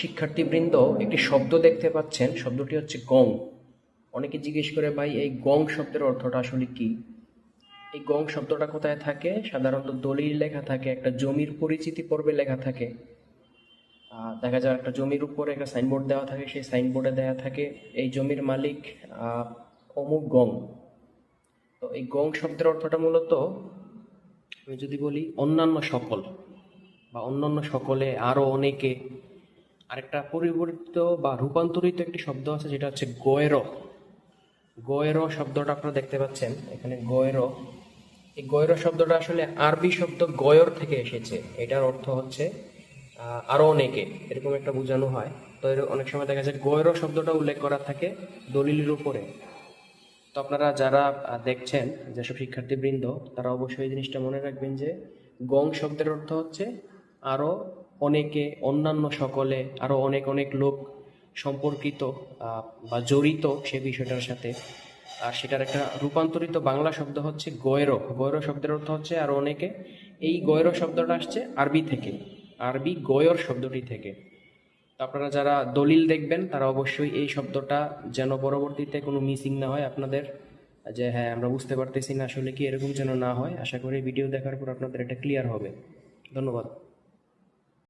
শিক্ষার্থীবৃন্দ একটি শব্দ দেখতে পাচ্ছেন, শব্দটি হচ্ছে গং। অনেকে জিজ্ঞেস করে, ভাই, এই গং শব্দের অর্থটা আসলে কি? এই গং শব্দটা কোথায় থাকে? সাধারণত দলিল লেখা থাকে, একটা জমির পরিচিতি পর্বে লেখা থাকে। দেখা যায় একটা জমির উপরে একটা সাইনবোর্ড দেওয়া থাকে, সেই সাইনবোর্ডে দেওয়া থাকে, এই জমির মালিক অমুক গং। তো এই গং শব্দের অর্থটা মূলত, আমি যদি বলি, অন্যান্য সকল বা অন্যান্য সকলে আরও অনেকে আরেকটা পরিবর্তিত বা রূপান্তরিত একটি শব্দ আছে যেটা হচ্ছে গয়েরো। গয়েরো শব্দটা আপনারা দেখতে পাচ্ছেন এখানে গয়েরো। এই গয়েরো শব্দটা আসলে আরবি শব্দ গয়র থেকে এসেছে। এটার অর্থ হচ্ছে আহ, আরও অনেকে এরকম একটা বোঝানো হয়। তো এর অনেক সময় দেখা যায় গয়েরো শব্দটা উল্লেখ করা থাকে দলিলের উপরে। তো আপনারা যারা দেখছেন যেসব শিক্ষার্থীবৃন্দ তারা অবশ্যই এই জিনিসটা মনে রাখবেন যে গং শব্দের অর্থ হচ্ছে আরও অনেকে, অন্যান্য সকলে আরও অনেক অনেক লোক সম্পর্কিত বা জড়িত সে বিষয়টার সাথে। আর সেটার একটা রূপান্তরিত বাংলা শব্দ হচ্ছে গয়রো। গয়রো শব্দের অর্থ হচ্ছে আরও অনেকে। এই গয়রো শব্দটা আসছে আরবি থেকে। আরবি গয়র শব্দটি থেকে। আপনারা যারা দলিল দেখবেন, তারা অবশ্যই এই শব্দটা যেন পরবর্তীতে কোনো মিসিং না হয় আপনাদের। যে হ্যাঁ আমরা বুঝতে পারতেছি না আসলে কি এরকম যেন না হয়। আশা করি ভিডিও দেখার পর আপনাদের এটা ক্লিয়ার হবে। ধন্যবাদ।